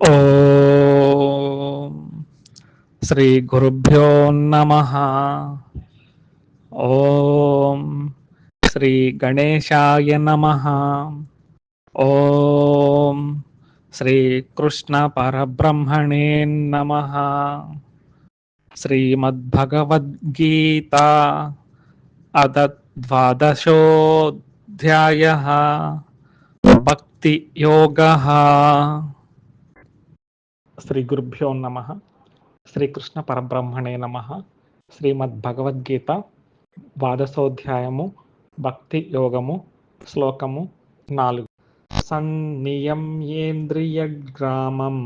ఓం శ్రీ గురుభ్యో నమ ఓం శ్రీ గణేశాయ నమ ఓం శ్రీ కృష్ణ పరబ్రహ్మణే నమ శ్రీమద్భగవద్గీత అద ద్వాదశోధ్యాయ భక్తి యోగ శ్రీ గురుభ్యో నమ. శ్రీకృష్ణ పరబ్రహ్మణే నమ. శ్రీమద్భగవద్గీత ద్వాదశోధ్యాయము భక్తి యోగము శ్లోకము నాలుగు. సన్నియమ్యేంద్రియ గ్రామం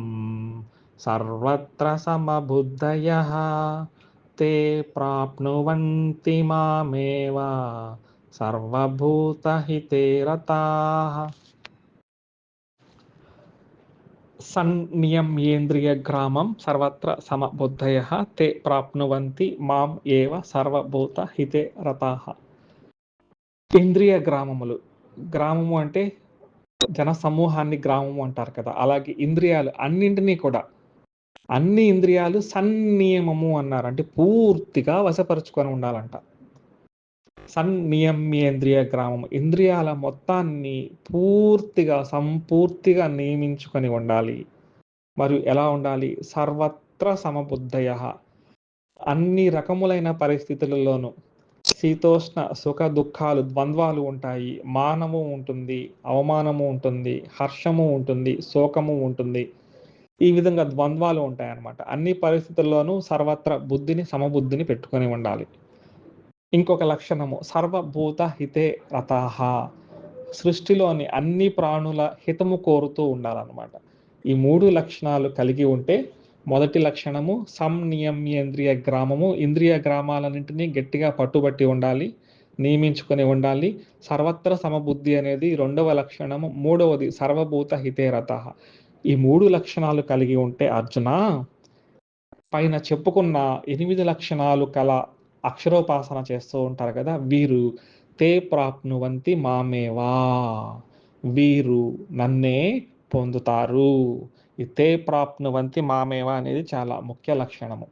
సర్వత్ర సమబుద్ధయ. తే ప్రాప్నువంతి మామేవ. సర్వభూతహితే రతాః. సన్నియమ్యేంద్రియ గ్రామం సర్వత్ర సమబుద్ధయ తే ప్రాప్నువంతి మాం ఏవ సర్వభూత హితే రతాః ఇంద్రియ గ్రామములు గ్రామము అంటే జన సమూహాన్ని గ్రామము అంటారు కదా అలాగే ఇంద్రియాలు అన్నింటినీ కూడా అన్ని ఇంద్రియాలు సన్నియమము అన్నారు అంటే పూర్తిగా వశపరుచుకొని ఉండాలంట. సన్నియమ్యేంద్రియ గ్రామం ఇంద్రియాల మొత్తాన్ని పూర్తిగా సంపూర్తిగా నియమించుకొని ఉండాలి. మరియు ఎలా ఉండాలి? సర్వత్ర సమబుద్ధయ. అన్ని రకములైన పరిస్థితులలోనూ శీతోష్ణ సుఖ దుఃఖాలు ద్వంద్వాలు ఉంటాయి. మానము ఉంటుంది అవమానము ఉంటుంది హర్షము ఉంటుంది శోకము ఉంటుంది. ఈ విధంగా ద్వంద్వాలు ఉంటాయి అన్నమాట అన్ని పరిస్థితుల్లోనూ సర్వత్ర బుద్ధిని సమబుద్ధిని పెట్టుకొని ఉండాలి. ఇంకొక లక్షణము. సర్వభూత హితే రతాహ సృష్టిలోని అన్ని ప్రాణుల హితము కోరుతూ ఉండాలన్నమాట. ఈ మూడు లక్షణాలు కలిగి ఉంటే మొదటి లక్షణము సంనియమ్యేంద్రియ గ్రామము. ఇంద్రియ గ్రామాలన్నింటినీ గట్టిగా పట్టుబట్టి ఉండాలి నియమించుకొని ఉండాలి. సర్వత్ర సమబుద్ధి అనేది రెండవ లక్షణము. మూడవది సర్వభూత హితేరత ఈ మూడు లక్షణాలు కలిగి ఉంటే అర్జున పైన చెప్పుకున్న ఎనిమిది లక్షణాలు కల అక్షరోపాసన చేస్తూ ఉంటారు కదా వీరు తే ప్రాప్నువంతి మామేవా వీరు నన్నే పొందుతారు. ఈ తే ప్రాప్నువంతి మామేవా అనేది చాలా ముఖ్య లక్షణము.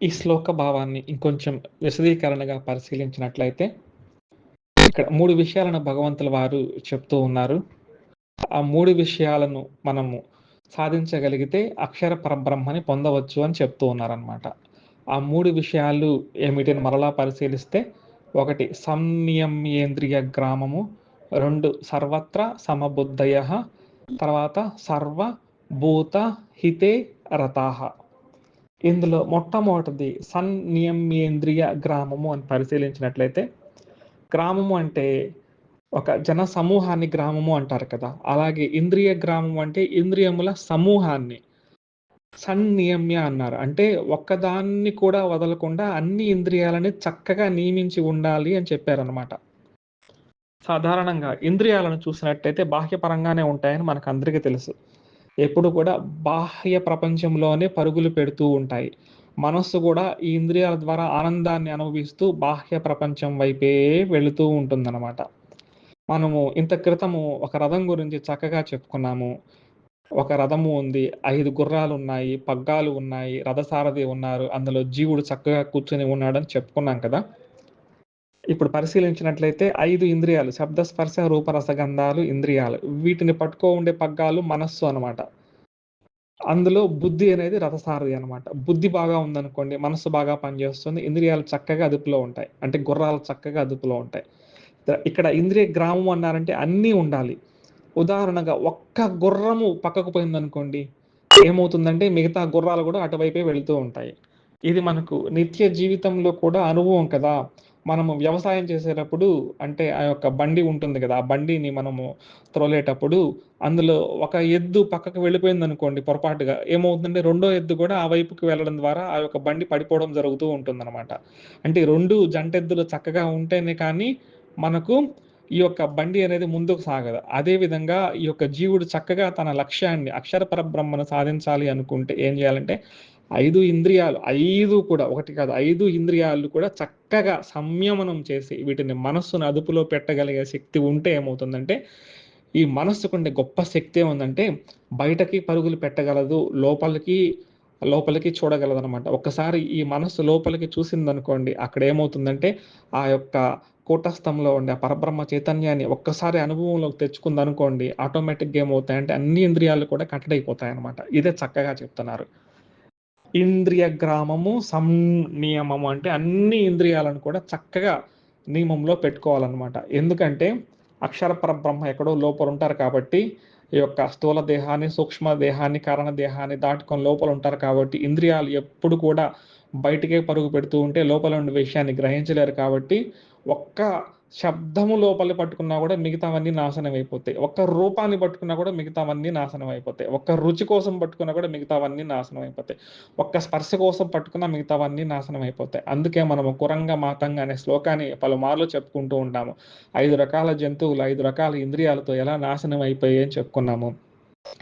ఈ శ్లోక భావాన్ని ఇంకొంచెం విశదీకరణగా పరిశీలించినట్లయితే ఇక్కడ మూడు విషయాలను భగవంతుల వారు చెప్తూ ఉన్నారు. ఆ మూడు విషయాలను మనము సాధించగలిగితే అక్షర పరబ్రహ్మని పొందవచ్చు అని చెప్తూ ఉన్నారనమాట ఆ మూడు విషయాలు ఏమిటిని మరలా పరిశీలిస్తే ఒకటి సంనియమ్యేంద్రియ గ్రామము రెండు సర్వత్ర సమబుద్ధయ తర్వాత సర్వభూత హితే రతాహ ఇందులో మొట్టమొదటిది సన్నియమ్యేంద్రియ గ్రామము అని పరిశీలించినట్లయితే గ్రామము అంటే ఒక జన సమూహాన్ని గ్రామము అంటారు కదా. అలాగే ఇంద్రియ గ్రామం అంటే ఇంద్రియముల సమూహాన్ని. సన్నియమ్య అన్నారు. అంటే ఒక్కదాన్ని కూడా వదలకుండా అన్ని ఇంద్రియాలని చక్కగా నియమించి ఉండాలి అని చెప్పారనమాట సాధారణంగా ఇంద్రియాలను చూసినట్టయితే బాహ్యపరంగానే ఉంటాయని మనకు అందరికీ తెలుసు. ఎప్పుడు కూడా బాహ్య ప్రపంచంలోనే పరుగులు పెడుతూ ఉంటాయి. మనస్సు కూడా ఈ ఇంద్రియాల ద్వారా ఆనందాన్ని అనుభవిస్తూ బాహ్య ప్రపంచం వైపే వెళుతూ ఉంటుందన్నమాట. మనము ఇంత క్రితము ఒక రథం గురించి చక్కగా చెప్పుకున్నాము. ఒక రథము ఉంది. ఐదు గుర్రాలు ఉన్నాయి. పగ్గాలు ఉన్నాయి. రథసారథి ఉన్నారు. అందులో జీవుడు చక్కగా కూర్చొని ఉన్నాడని చెప్పుకున్నాం కదా. ఇప్పుడు పరిశీలించినట్లయితే ఐదు ఇంద్రియాలు శబ్ద స్పర్శ రూపరసగంధాలు ఇంద్రియాలు. వీటిని పట్టుకో ఉండే పగ్గాలు మనస్సు అనమాట అందులో బుద్ధి అనేది రథసారథి అనమాట బుద్ధి బాగా ఉందనుకోండి మనస్సు బాగా పనిచేస్తుంది. ఇంద్రియాలు చక్కగా అదుపులో ఉంటాయి. అంటే గుర్రాలు చక్కగా అదుపులో ఉంటాయి. ఇక్కడ ఇంద్రియ గ్రామం అన్నారంటే అన్నీ ఉండాలి. ఉదాహరణగా ఒక్క గుర్రము పక్కకు పోయిందనుకోండి ఏమవుతుందంటే మిగతా గుర్రాలు కూడా అటువైపే వెళుతూ ఉంటాయి. ఇది మనకు నిత్య జీవితంలో కూడా అనుభవం కదా. మనము వ్యవసాయం చేసేటప్పుడు అంటే ఆ యొక్క బండి ఉంటుంది కదా ఆ బండిని మనము త్రోలేటప్పుడు అందులో ఒక ఎద్దు పక్కకు వెళ్ళిపోయింది అనుకోండి పొరపాటుగా ఏమవుతుందంటే రెండో ఎద్దు కూడా ఆ వైపుకి వెళ్ళడం ద్వారా ఆ యొక్క బండి పడిపోవడం జరుగుతూ ఉంటుందన్నమాట. అంటే రెండు జంటెద్దులు చక్కగా ఉంటేనే కానీ మనకు ఈ యొక్క బండి అనేది ముందుకు సాగదు. అదే విధంగా ఈ యొక్క జీవుడు చక్కగా తన లక్ష్యాన్ని అక్షర పరబ్రహ్మను సాధించాలి అనుకుంటే ఏం చేయాలంటే ఐదు ఇంద్రియాలు ఐదు కూడా ఒకటి కాదు ఐదు ఇంద్రియాలు కూడా చక్కగా సంయమనం చేసి వీటిని మనస్సును అదుపులో పెట్టగలిగే శక్తి ఉంటే ఏమవుతుందంటే ఈ మనస్సుకుండే గొప్ప శక్తి ఏముందంటే బయటకి పరుగులు పెట్టగలదు లోపలికి లోపలికి చూడగలదనమాట ఒక్కసారి ఈ మనస్సు లోపలికి చూసిందనుకోండి అక్కడ ఏమవుతుందంటే ఆ యొక్క కూటస్థంలో ఉండే ఆ పరబ్రహ్మ చైతన్యాన్ని ఒక్కసారి అనుభవంలోకి తెచ్చుకుందనుకోండి ఆటోమేటిక్గా ఏమవుతాయంటే అన్ని ఇంద్రియాలు కూడా కట్టడైపోతాయి అనమాట ఇదే చక్కగా చెప్తున్నారు. ఇంద్రియ గ్రామము సంనియమము అంటే అన్ని ఇంద్రియాలను కూడా చక్కగా నియమంలో పెట్టుకోవాలన్నమాట. ఎందుకంటే అక్షర పరబ్రహ్మ ఎక్కడో లోపల ఉంటారు కాబట్టి ఈ యొక్క స్థూల దేహాన్ని సూక్ష్మ దేహాన్ని కారణ దేహాన్ని దాటుకొని లోపల ఉంటారు కాబట్టి ఇంద్రియాలు ఎప్పుడు కూడా బయటికే పరుగు పెడుతూ ఉంటే లోపల ఉండే విషయాన్ని గ్రహించలేరు కాబట్టి ఒక్క శబ్దము లోపలి పట్టుకున్నా కూడా మిగతావన్నీ నాశనం అయిపోతాయి. ఒక్క రూపాన్ని పట్టుకున్నా కూడా మిగతావన్నీ నాశనం అయిపోతాయి. ఒక్క రుచి కోసం పట్టుకున్నా కూడా మిగతావన్నీ నాశనం అయిపోతాయి. ఒక్క స్పర్శ కోసం పట్టుకున్నా మిగతావన్నీ నాశనం అయిపోతాయి. అందుకే మనము కురంగ మాతంగా అనే శ్లోకాన్ని పలుమార్లు చెప్పుకుంటూ ఉంటాము ఐదు రకాల జంతువులు ఐదు రకాల ఇంద్రియాలతో ఎలా నాశనం అయిపోయాయి అని చెప్పుకున్నాము.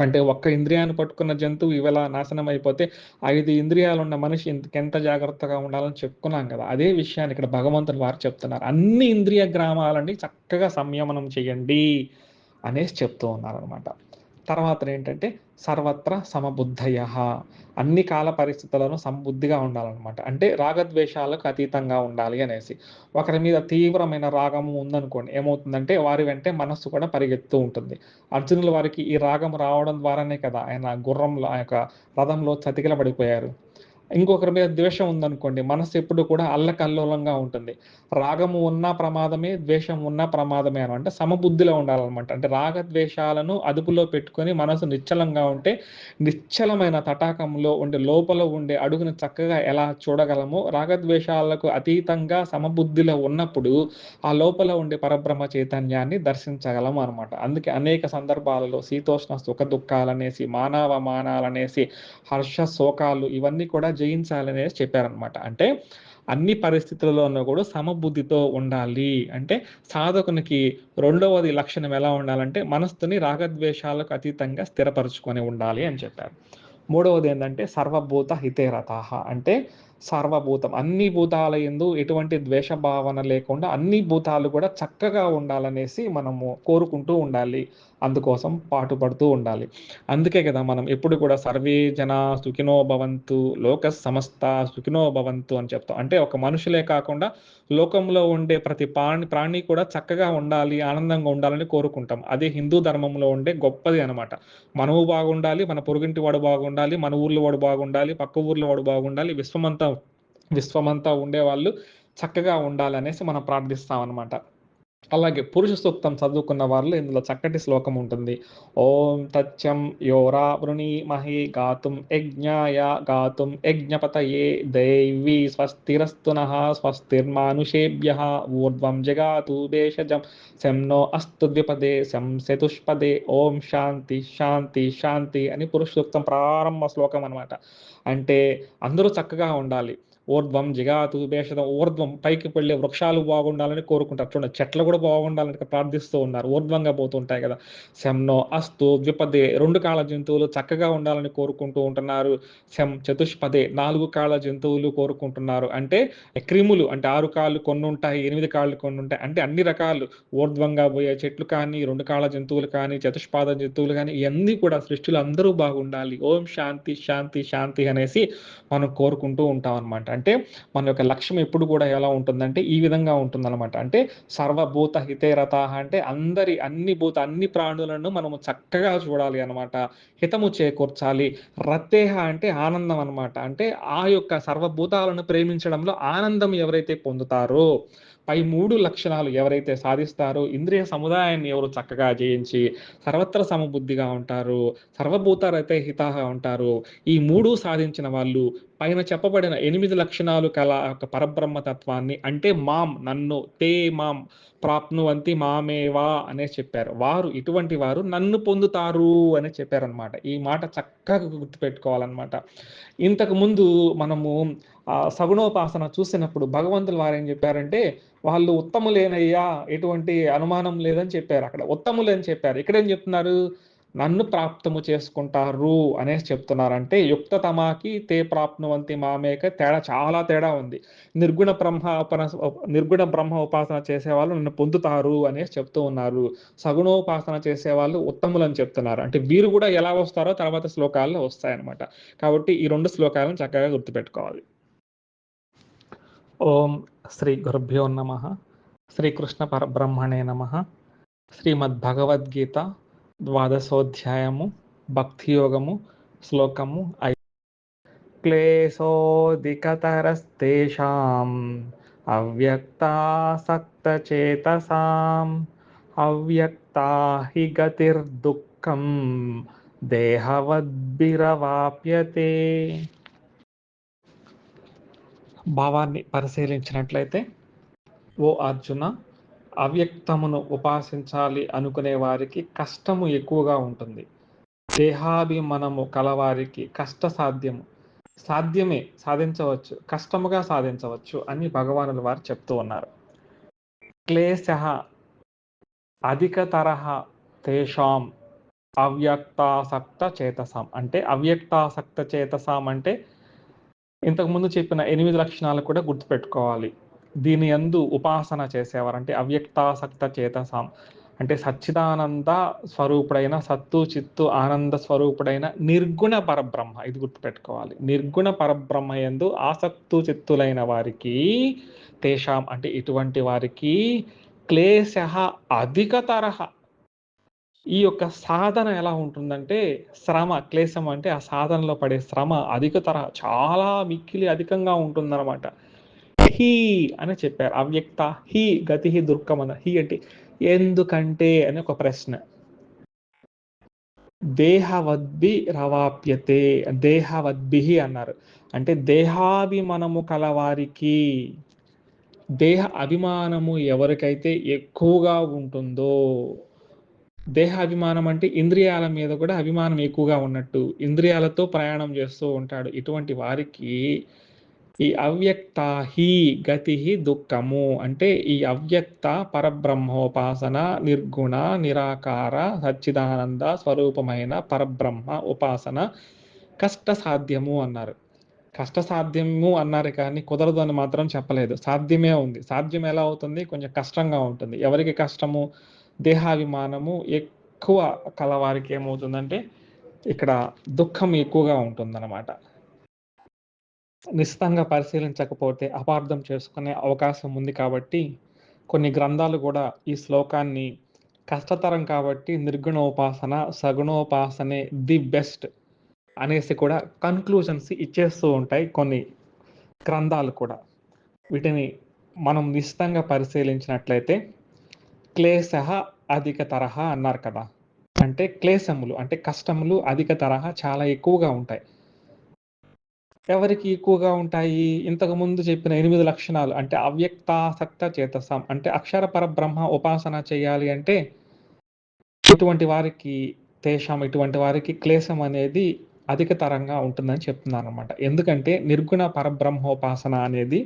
అంటే ఒక్క ఇంద్రియాన్ని పట్టుకున్న జంతువు ఇవలా నాశనం అయిపోతే ఐదు ఇంద్రియాలు ఉన్న మనిషి ఇంతకెంత జాగ్రత్తగా ఉండాలని చెప్పుకున్నాం కదా అదే విషయాన్ని ఇక్కడ భగవంతుని వారు చెప్తున్నారు. అన్ని ఇంద్రియ గ్రామాలని చక్కగా సంయమనం చేయండి అనేసి చెప్తూ ఉన్నారనమాట తర్వాత ఏంటంటే సర్వత్ర సమబుద్ధయ అన్ని కాల పరిస్థితులను సంబుద్ధిగా ఉండాలన్నమాట. అంటే రాగద్వేషాలకు అతీతంగా ఉండాలి అనేసి. ఒకరి మీద తీవ్రమైన రాగము ఉందనుకోండి ఏమవుతుందంటే వారి వెంటే మనస్సు కూడా పరిగెత్తు ఉంటుంది. అర్జునుల వారికి ఈ రాగం రావడం ద్వారానే కదా ఆయన గుర్రంలో ఆ యొక్క రథంలో చతికిల పడిపోయారు ఇంకొకరి మీద ద్వేషం ఉందనుకోండి మనసు ఎప్పుడు కూడా అల్లకల్లోలంగా ఉంటుంది. రాగము ఉన్న ప్రమాదమే ద్వేషం ఉన్న ప్రమాదమే అని. అంటే సమబుద్ధిలో ఉండాలన్నమాట. అంటే రాగ ద్వేషాలను అదుపులో పెట్టుకొని మనసు నిశ్చలంగా ఉంటే నిశ్చలమైన తటాకంలో ఉండే లోపల ఉండే అడుగును చక్కగా ఎలా చూడగలమో రాగద్వేషాలకు అతీతంగా సమబుద్ధిలో ఉన్నప్పుడు ఆ లోపల ఉండే పరబ్రహ్మ చైతన్యాన్ని దర్శించగలము అనమాట అందుకే అనేక సందర్భాలలో శీతోష్ణ సుఖ దుఃఖాలనేసి మానవ మానాలనేసి హర్ష శోకాలు ఇవన్నీ కూడా జయించాలనేసి చెప్పారనమాట అంటే అన్ని పరిస్థితుల్లోనూ కూడా సమబుద్ధితో ఉండాలి. అంటే సాధకునికి రెండవది లక్షణం ఎలా ఉండాలంటే మనస్సుని రాగద్వేషాలకు అతీతంగా స్థిరపరచుకొని ఉండాలి అని చెప్పారు. మూడవది ఏంటంటే సర్వభూత హితేరత అంటే సర్వభూతం అన్ని భూతాల ఎందు ఎటువంటి ద్వేష భావన లేకుండా అన్ని భూతాలు కూడా చక్కగా ఉండాలనేసి మనము కోరుకుంటూ ఉండాలి. అందుకోసం పాటుపడుతూ ఉండాలి. అందుకే కదా మనం ఎప్పుడు కూడా సర్వే జన సుఖినో భవంతు లోక సమస్త సుఖినో భవంతు అని చెప్తాం. అంటే ఒక మనుషులే కాకుండా లోకంలో ఉండే ప్రతి ప్రాణి ప్రాణి కూడా చక్కగా ఉండాలి ఆనందంగా ఉండాలని కోరుకుంటాం. అదే హిందూ ధర్మంలో ఉండే గొప్పది అనమాట మనము బాగుండాలి మన పొరుగింటి వాడు బాగుండాలి మన ఊర్లో వాడు బాగుండాలి పక్క ఊర్లో వాడు బాగుండాలి విశ్వమంతా విశ్వమంతా ఉండేవాళ్ళు చక్కగా ఉండాలనేసి మనం ప్రార్థిస్తాం అనమాట అలాగే పురుష సూక్తం చదువుకున్న వాళ్ళు ఇందులో చక్కటి శ్లోకం ఉంటుంది. ఓం తచ్చం యోరా వృణీమహి గాతుం యజ్ఞాయ గాతుం యజ్ఞపతయే దైవీ స్వస్తిరస్తున స్వస్తిర్మానుషేభ్య ఊర్ధ్వం జగాతు దేశజం శంనో అస్తు ద్విపదే శం చతుష్పదే ఓం శాంతి శాంతి శాంతి అని పురుష సూక్తం ప్రారంభ శ్లోకం అనమాట అంటే అందరూ చక్కగా ఉండాలి. ఊర్ధ్వం జిగాతు భేషదం ఊర్ధ్వం పైకి వెళ్ళే వృక్షాలు బాగుండాలని కోరుకుంటారు. చూడండి చెట్లు కూడా బాగుండాలని ప్రార్థిస్తూ ఉన్నారు. ఊర్ధ్వంగా పోతుంటాయి కదా. శంనో అస్తు ద్విపదే రెండు కాళ్ళ జంతువులు చక్కగా ఉండాలని కోరుకుంటూ ఉంటున్నారు. శం చతుష్పదే నాలుగు కాళ్ళ జంతువులు కోరుకుంటున్నారు. అంటే క్రిములు అంటే ఆరు కాళ్ళు కొన్ని ఉంటాయి ఎనిమిది కాళ్ళు కొన్ని ఉంటాయి. అంటే అన్ని రకాలు ఊర్ధ్వంగా పోయే చెట్లు కానీ రెండు కాళ్ళ జంతువులు కానీ చతుష్పాద జంతువులు కానీ ఇవన్నీ కూడా సృష్టిలో అందరూ బాగుండాలి. ఓం శాంతి శాంతి శాంతి అనేసి మనం కోరుకుంటూ ఉంటాం అనమాట అంటే మన యొక్క లక్ష్యం ఎప్పుడు కూడా ఎలా ఉంటుందంటే ఈ విధంగా ఉంటుందన్నమాట. అంటే సర్వభూత హితేరత అంటే అందరి అన్ని భూత అన్ని ప్రాణులను మనము చక్కగా చూడాలి అనమాట హితము చేకూర్చాలి. రత్తేహ అంటే ఆనందం అనమాట అంటే ఆ యొక్క సర్వభూతాలను ప్రేమించడంలో ఆనందం ఎవరైతే పొందుతారో పై మూడు లక్షణాలు ఎవరైతే సాధిస్తారో ఇంద్రియ సముదాయాన్ని ఎవరు చక్కగా జయించి సర్వత్ర సమబుద్ధిగా ఉంటారు సర్వభూతారైతే హితగా ఉంటారు. ఈ మూడు సాధించిన వాళ్ళు పైన చెప్పబడిన ఎనిమిది లక్షణాలు కల ఒక పరబ్రహ్మ తత్వాన్ని అంటే మాం నన్ను తే మాం ప్రాప్నువంతి మామేవా అనే చెప్పారు. వారు ఇటువంటి వారు నన్ను పొందుతారు అని చెప్పారనమాట ఈ మాట చక్కగా గుర్తుపెట్టుకోవాలన్నమాట. ఇంతకు ముందు మనము ఆ సగుణోపాసన చూసినప్పుడు భగవంతులు వారు ఏం చెప్పారంటే వాళ్ళు ఉత్తములేనయ్యా ఎటువంటి అనుమానం లేదని చెప్పారు అక్కడ. ఉత్తములు అని చెప్పారు. ఇక్కడ ఏం చెప్తున్నారు? నన్ను ప్రాప్తము చేసుకుంటారు అనేసి చెప్తున్నారంటే యుక్త తమాకి తే ప్రాప్నువంతి మామేక తేడా చాలా తేడా ఉంది. నిర్గుణ బ్రహ్మ ఉపన నిర్గుణ బ్రహ్మ ఉపాసన చేసేవాళ్ళు నన్ను పొందుతారు అనేసి చెప్తూ ఉన్నారు. సగుణోపాసన చేసేవాళ్ళు ఉత్తములని చెప్తున్నారు. అంటే వీరు కూడా ఎలా వస్తారో తర్వాత శ్లోకాల్లో వస్తాయన్నమాట. కాబట్టి ఈ రెండు శ్లోకాలను చక్కగా గుర్తుపెట్టుకోవాలి. ఓం శ్రీ గురుభ్యో నమ. శ్రీకృష్ణ పరబ్రహ్మణే నమ. శ్రీమద్భగవద్గీత ద్వాదశోధ్యాయము భక్తియోగము శ్లోకము ఐ క్లేశోదికతరస్తేషాం అవ్యక్తాసక్తచేతసాం అవ్యక్తా హి గతిర్దుఃఖం దేహవద్భిరవాప్యతే. భావాన్ని పరిశీలించినట్లయితే ఓ అర్జున అవ్యక్తమును ఉపాసించాలి అనుకునే వారికి కష్టము ఎక్కువగా ఉంటుంది. దేహాభిమనము కలవారికి కష్ట సాధ్యము. సాధ్యమే సాధించవచ్చు కష్టముగా సాధించవచ్చు అని భగవానుల వారు చెప్తూ ఉన్నారు. క్లేశ అధిక తరహ తేషాం అవ్యక్తాసక్త చేతసాం. అంటే అవ్యక్తాసక్త చేతసాం అంటే ఇంతకుముందు చెప్పిన ఎనిమిది లక్షణాలు కూడా గుర్తుపెట్టుకోవాలి. దీని ఎందు ఉపాసన చేసేవారు. అంటే అవ్యక్తాసక్త చేతసాం. అంటే సచ్చిదానంద స్వరూపుడైన సత్తు చిత్తు ఆనంద స్వరూపుడైన నిర్గుణ పరబ్రహ్మ. ఇది గుర్తుపెట్టుకోవాలి. నిర్గుణ పరబ్రహ్మ ఎందు ఆసక్తు చిత్తులైన వారికి తేషాం. అంటే ఇటువంటి వారికి క్లేశ అధిక తరహ ఈ యొక్క సాధన ఎలా ఉంటుందంటే శ్రమ క్లేశం అంటే ఆ సాధనలో పడే శ్రమ అధిక తరహా చాలా మిక్కిలి అధికంగా ఉంటుందన్నమాట. హీ అని చెప్పారు. అవ్యక్త హీ గతి దుర్గమన. హీ అంటే ఎందుకంటే అని ఒక ప్రశ్న. దేహవద్భి రవాప్యతే దేహవద్భి అన్నారు. అంటే దేహాభిమానము కలవారికి దేహ అభిమానము ఎవరికైతే ఎక్కువగా ఉంటుందో దేహ అభిమానం అంటే ఇంద్రియాల మీద కూడా అభిమానం ఎక్కువగా ఉన్నట్టు ఇంద్రియాలతో ప్రయాణం చేస్తూ ఉంటాడు. ఇటువంటి వారికి ఈ అవ్యక్త హి గతి దుఃఖము. అంటే ఈ అవ్యక్త పరబ్రహ్మోపాసన నిర్గుణ నిరాకార సచ్చిదానంద స్వరూపమైన పరబ్రహ్మ ఉపాసన కష్ట సాధ్యము అన్నారు. కష్ట సాధ్యము అన్నారు కానీ కుదరదు అని మాత్రం చెప్పలేదు. సాధ్యమే ఉంది. సాధ్యం ఎలా అవుతుంది? కొంచెం కష్టంగా ఉంటుంది. ఎవరికి కష్టము? దేహాభిమానము ఎక్కువ కలవారికి ఏమవుతుందంటే ఇక్కడ దుఃఖం ఎక్కువగా ఉంటుందన్నమాట. నిశ్చితంగా పరిశీలించకపోతే అపార్థం చేసుకునే అవకాశం ఉంది కాబట్టి కొన్ని గ్రంథాలు కూడా ఈ శ్లోకాన్ని కష్టతరం కాబట్టి నిర్గుణోపాసన సగుణోపాసనే ది బెస్ట్ అనేసి కూడా కన్క్లూజన్స్ ఇచ్చేస్తూ ఉంటాయి కొన్ని గ్రంథాలు కూడా. వీటిని మనం నిశ్చితంగా పరిశీలించినట్లయితే క్లేశ అధిక తరహా అన్నారు కదా. అంటే క్లేశములు అంటే కష్టములు అధిక తరహా చాలా ఎక్కువగా ఉంటాయి. ఎవరికి ఎక్కువగా ఉంటాయి? ఇంతకు ముందు చెప్పిన ఎనిమిది లక్షణాలు. అంటే అవ్యక్తాసక్త చేతసాం. అంటే అక్షర పరబ్రహ్మ ఉపాసన చేయాలి అంటే ఇటువంటి వారికి తేషం ఇటువంటి వారికి క్లేశం అనేది అధిక తరంగా ఉంటుందని చెప్తున్నాను అనమాట ఎందుకంటే నిర్గుణ పరబ్రహ్మోపాసన అనేది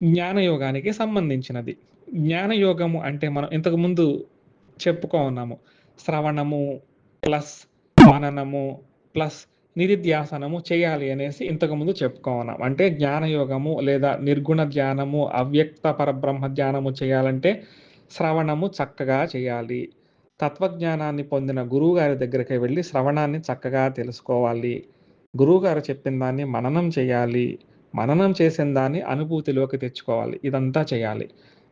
జ్ఞానయోగానికి సంబంధించినది. జ్ఞానయోగము అంటే మనం ఇంతకు ముందు చెప్పుకో ఉన్నాము శ్రవణము ప్లస్ మననము ప్లస్ నిధిధ్యాసనము చేయాలి అనేసి ఇంతకుముందు చెప్పుకున్నాం అంటే జ్ఞానయోగము లేదా నిర్గుణ ధ్యానము అవ్యక్త పరబ్రహ్మ ధ్యానము చేయాలంటే శ్రవణము చక్కగా చేయాలి. తత్వజ్ఞానాన్ని పొందిన గురువు గారి దగ్గరికి వెళ్ళి శ్రవణాన్ని చక్కగా తెలుసుకోవాలి. గురువుగారు చెప్పిన దాన్ని మననం చేయాలి. మననం చేసిన దాన్ని అనుభూతిలోకి తెచ్చుకోవాలి. ఇదంతా చేయాలి.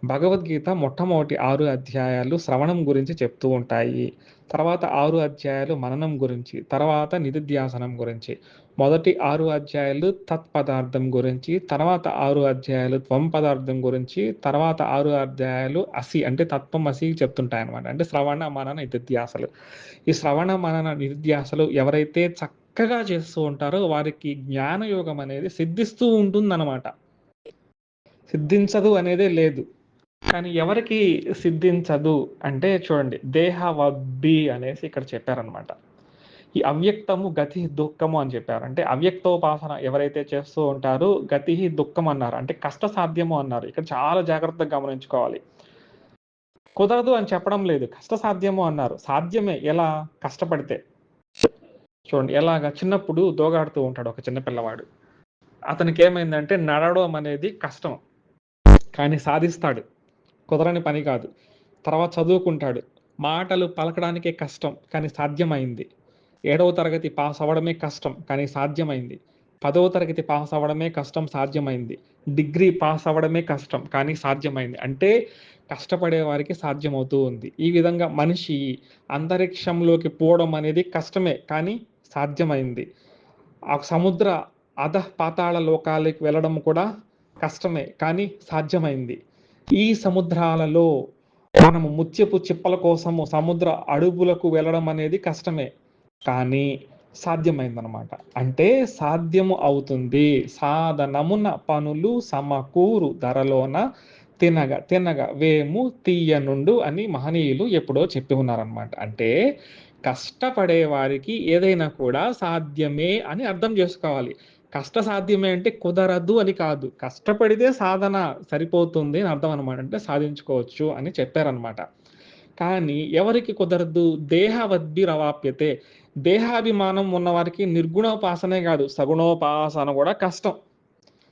భగవద్గీత మొట్టమొదటి ఆరు అధ్యాయాలు శ్రవణం గురించి చెప్తూ ఉంటాయి. తర్వాత ఆరు అధ్యాయాలు మననం గురించి తర్వాత నిధిధ్యాసనం గురించి. మొదటి ఆరు అధ్యాయాలు తత్పదార్థం గురించి తర్వాత ఆరు అధ్యాయాలు త్వం పదార్థం గురించి తర్వాత ఆరు అధ్యాయాలు అసి అంటే తత్వం అసి చెప్తుంటాయి అనమాట అంటే శ్రవణ మనన నిధిధ్యాసలు. ఈ శ్రవణ మనన నిధిధ్యాసలు ఎవరైతే చక్కగా చేస్తూ ఉంటారో వారికి జ్ఞానయోగం అనేది సిద్ధిస్తూ ఉంటుందన్నమాట. సిద్ధించదు అనేదే లేదు. కానీ ఎవరికి సిద్ధించదు అంటే చూడండి దేహవబ్బి అనేసి ఇక్కడ చెప్పారనమాట ఈ అవ్యక్తము గతి దుఃఖము అని చెప్పారు. అంటే అవ్యక్తోపాసన ఎవరైతే చేస్తూ ఉంటారో గతి దుఃఖం అన్నారు. అంటే కష్ట సాధ్యము అన్నారు. ఇక్కడ చాలా జాగ్రత్తగా గమనించుకోవాలి. కుదరదు అని చెప్పడం లేదు. కష్ట సాధ్యము అన్నారు. సాధ్యమే. ఎలా? కష్టపడితే. చూడండి ఎలాగా? చిన్నప్పుడు దోగాడుతూ ఉంటాడు ఒక చిన్న పిల్లవాడు. అతనికి ఏమైందంటే నడవడం అనేది కష్టం. కానీ సాధిస్తాడు. కుదరని పని కాదు. తర్వాత చదువుకుంటాడు. మాటలు పలకడానికే కష్టం కానీ సాధ్యమైంది. ఏడవ తరగతి పాస్ అవ్వడమే కష్టం కానీ సాధ్యమైంది. పదవ తరగతి పాస్ అవ్వడమే కష్టం సాధ్యమైంది. డిగ్రీ పాస్ అవ్వడమే కష్టం కానీ సాధ్యమైంది. అంటే కష్టపడే వారికి సాధ్యమవుతూ ఉంది. ఈ విధంగా మనిషి అంతరిక్షంలోకి పోవడం అనేది కష్టమే కానీ సాధ్యమైంది. ఆ సముద్ర అధ పాతాళ లోకాలకి వెళ్ళడం కూడా కష్టమే కానీ సాధ్యమైంది. ఈ సముద్రాలలో మనము ముత్యపు చిప్పల కోసము సముద్ర అడుగులకు వెళ్ళడం అనేది కష్టమే. కానీ సాధ్యమైందనమాట అంటే సాధ్యము అవుతుంది. సాధనమున పనులు సమకూరు ధరలోన తినగ తినగ వేము తీయనుండు అని మహనీయులు ఎప్పుడో చెప్పి ఉన్నారనమాట అంటే కష్టపడే వారికి ఏదైనా కూడా సాధ్యమే అని అర్థం చేసుకోవాలి. కష్ట సాధ్యమే అంటే కుదరదు అని కాదు. కష్టపడితే సాధన సరిపోతుంది అని అర్థం అనమాట అంటే సాధించుకోవచ్చు అని చెప్పారనమాట కానీ ఎవరికి కుదరదు? దేహవద్భి రవాప్యతే. దేహాభిమానం ఉన్నవారికి నిర్గుణోపాసనే కాదు. సగుణోపాసన కూడా కష్టం.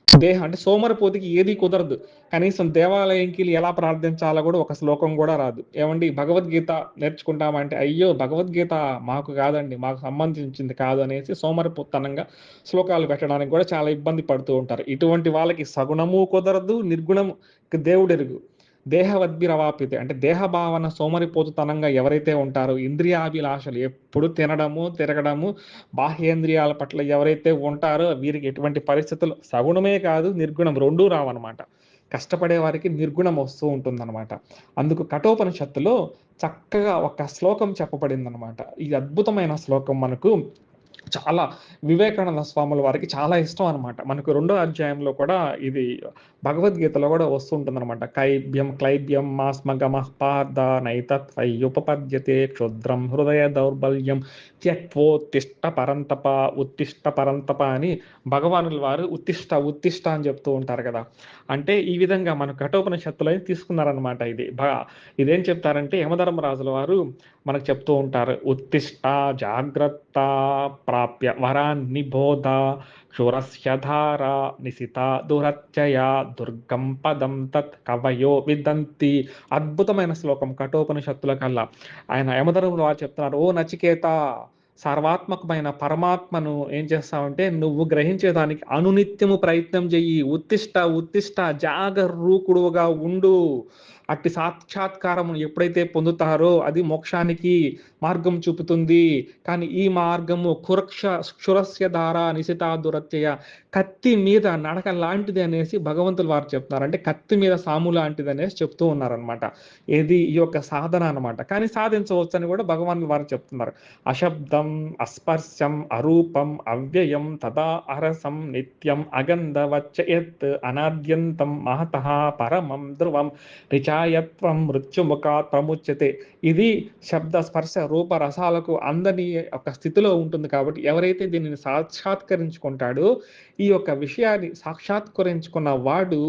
దేహం అంటే సోమరిపోతికి ఏది కుదరదు. కనీసం దేవాలయంకి ఎలా ప్రార్థించాలో కూడా ఒక శ్లోకం కూడా రాదు. ఏమండి? భగవద్గీత నేర్చుకుంటామంటే అయ్యో భగవద్గీత మాకు కాదండి మాకు సంబంధించింది కాదు అనేసి సోమరిపోతనంగా శ్లోకాలు పెట్టడానికి కూడా చాలా ఇబ్బంది పడుతూ ఉంటారు. ఇటువంటి వాళ్ళకి సగుణము కుదరదు నిర్గుణము దేవుడెరుగు. దేహవద్భిరవాపితే అంటే దేహభావన సోమరిపోతుతనంగా ఎవరైతే ఉంటారో ఇంద్రియాభిలాషలు ఎప్పుడు తినడము తిరగడము బాహ్యేంద్రియాల పట్ల ఎవరైతే ఉంటారో వీరికి ఎటువంటి పరిస్థితులు సగుణమే కాదు నిర్గుణం రెండూ రావన్నమాట. కష్టపడే వారికి నిర్గుణం వస్తూ ఉంటుందన్నమాట. అందుకు కఠోపనిషత్తులో చక్కగా ఒక శ్లోకం చెప్పబడింది అనమాట ఈ అద్భుతమైన శ్లోకం మనకు చాలా వివేకానంద స్వాముల వారికి చాలా ఇష్టం అనమాట మనకు రెండో అధ్యాయంలో కూడా ఇది భగవద్గీతలో కూడా వస్తుంటుంది అనమాట కైభ్యం క్లైభ్యం మాస్మగమ పార్థ నైతత్వయుపపద్యతే క్షుద్రం హృదయ దౌర్బల్యం త్యక్వోత్తిష్ట పరంతప ఉత్తిష్ట పరంతప అని భగవానుల వారు ఉత్తిష్ట ఉత్తిష్ట అని చెప్తూ ఉంటారు కదా. అంటే ఈ విధంగా మన కఠోపనిషత్తులో తీసుకున్నారనమాట ఇది. బాగా ఇదేం చెప్తారంటే యమధర్మరాజుల వారు మనకు చెప్తూ ఉంటారు. ఉత్తిష్ట జాగ్రత్త ప్ర వరాన్ని బోధ క్షురస్య నిసిత నిశిత దురత్యయ దుర్గం పదం తత్ కవయో విదంతి అద్భుతమైన శ్లోకం కఠోపనిషత్తుల కల్లా ఆయన యమధర్ములు వారు చెప్తున్నారు ఓ నచికేత సర్వాత్మకమైన పరమాత్మను ఏం చేస్తావంటే నువ్వు గ్రహించేదానికి అనునిత్యము ప్రయత్నం చెయ్యి. ఉత్తిష్ట ఉత్తిష్ట జాగరూకుడుగా ఉండు. అట్టి సాక్షాత్కారం ఎప్పుడైతే పొందుతారో అది మోక్షానికి మార్గం చూపుతుంది. కానీ ఈ మార్గము కురక్ష క్షురస్య ధార నిశితా దురత్యయ కత్తి మీద నడక లాంటిది అనేసి భగవంతులు వారు చెప్తున్నారు అంటే కత్తి మీద సాము లాంటిది అనేసి చెప్తూ ఉన్నారనమాట ఏది? ఈ యొక్క సాధన అనమాట కానీ సాధించవచ్చు అని కూడా భగవాన్ వారు చెప్తున్నారు. అశబ్దం అస్పర్శం అరూపం అవ్యయం తదా అరసం నిత్యం అగంధవచ్చయత్ అనాద్యంతం మహత పరమం ధ్రువం న్యాయత్వం మృత్యుముఖాత్ ప్రముచ్యతే ఇది శబ్ద స్పర్శ రూప రసాలకు అందని ఒక స్థితిలో ఉంటుంది కాబట్టి ఎవరైతే దీనిని సాక్షాత్కరించుకుంటాడో ఈ యొక్క విషయాన్ని సాక్షాత్కరించుకున్న వాడు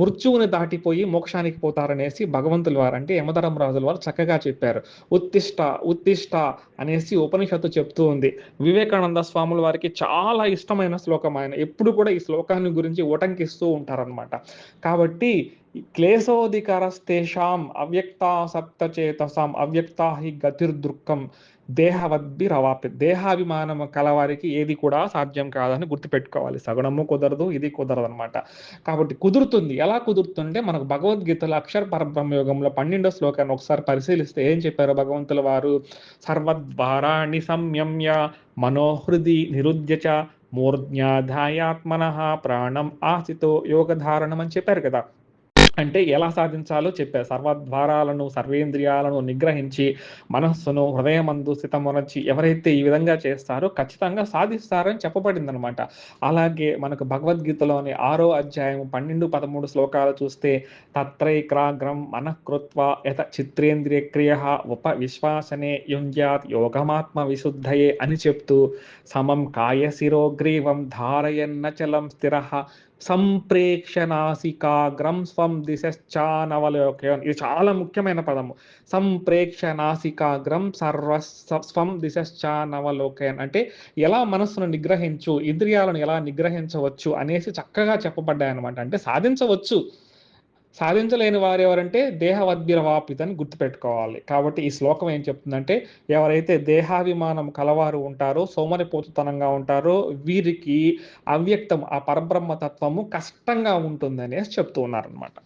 మృత్యువుని దాటిపోయి మోక్షానికి పోతారనేసి భగవంతుల వారు అంటే యమధర్మరాజుల వారు చక్కగా చెప్పారు. ఉత్తిష్ట ఉత్తిష్ట అనేసి ఉపనిషత్తు చెప్తూ ఉంది. వివేకానంద స్వాముల వారికి చాలా ఇష్టమైన శ్లోకం ఆయన. ఎప్పుడు కూడా ఈ శ్లోకాన్ని గురించి ఉటంకిస్తూ ఉంటారనమాట కాబట్టి క్లేశోధికరస్తేషాం అవ్యక్తాసక్త సప్తచేతసాం అవ్యక్తా హి గతిర్దృక్కం దేహవద్భిరవాపి దేహాభిమానం కలవారికి ఏది కూడా సాధ్యం కాదని గుర్తుపెట్టుకోవాలి. సగుణము కుదరదు ఇది కుదరదు అనమాట కాబట్టి కుదురుతుంది. ఎలా కుదురుతుంటే మనకు భగవద్గీతలో అక్షర పరబ్రహ్మయోగంలో పన్నెండో శ్లోకాన్ని ఒకసారి పరిశీలిస్తే ఏం చెప్పారు భగవంతుల వారు? సర్వద్వారాణి సంయమ్య మనోహృది నిరుద్యచ చ మూర్ధ్యాధాయాత్మన ప్రాణం ఆసితో యోగధారణం అని చెప్పారు కదా. అంటే ఎలా సాధించాలో చెప్పారు. సర్వద్వారాలను సర్వేంద్రియాలను నిగ్రహించి మనస్సును హృదయమందు స్థితమునర్చి ఎవరైతే ఈ విధంగా చేస్తారో ఖచ్చితంగా సాధిస్తారని చెప్పబడింది అనమాట అలాగే మనకు భగవద్గీతలోని ఆరో అధ్యాయం పన్నెండు పదమూడు శ్లోకాలు చూస్తే తత్రైక్రాగ్రం మనకృత్వ యత చిత్రేంద్రియ క్రియ ఉప విశ్వాసనే యుంజాత్ యోగమాత్మ విశుద్ధయే అని చెప్తూ సమం కాయశిరోగ్రీవం ధారయన్నచలం స్థిర సంప్రేక్షనాసికాగ్రం స్వం దిశానవలోకన్ ఇది చాలా ముఖ్యమైన పదము. సంప్రేక్షనాసికాగ్రం సర్వ స్వం దిశానవలోకన్ అంటే ఎలా మనస్సును నిగ్రహించు ఇంద్రియాలను ఎలా నిగ్రహించవచ్చు అనేసి చక్కగా చెప్పబడ్డాయి అనమాట అంటే సాధించవచ్చు. సాధించలేని వారు ఎవరంటే దేహవద్భిరవాపితని గుర్తుపెట్టుకోవాలి. కాబట్టి ఈ శ్లోకం ఏం చెప్తుందంటే ఎవరైతే దేహాభిమానం కలవారు ఉంటారో సోమరిపోతుతనంగా ఉంటారో వీరికి అవ్యక్తం ఆ పరబ్రహ్మ తత్వము కష్టంగా ఉంటుందని చెప్తూ ఉన్నారనమాట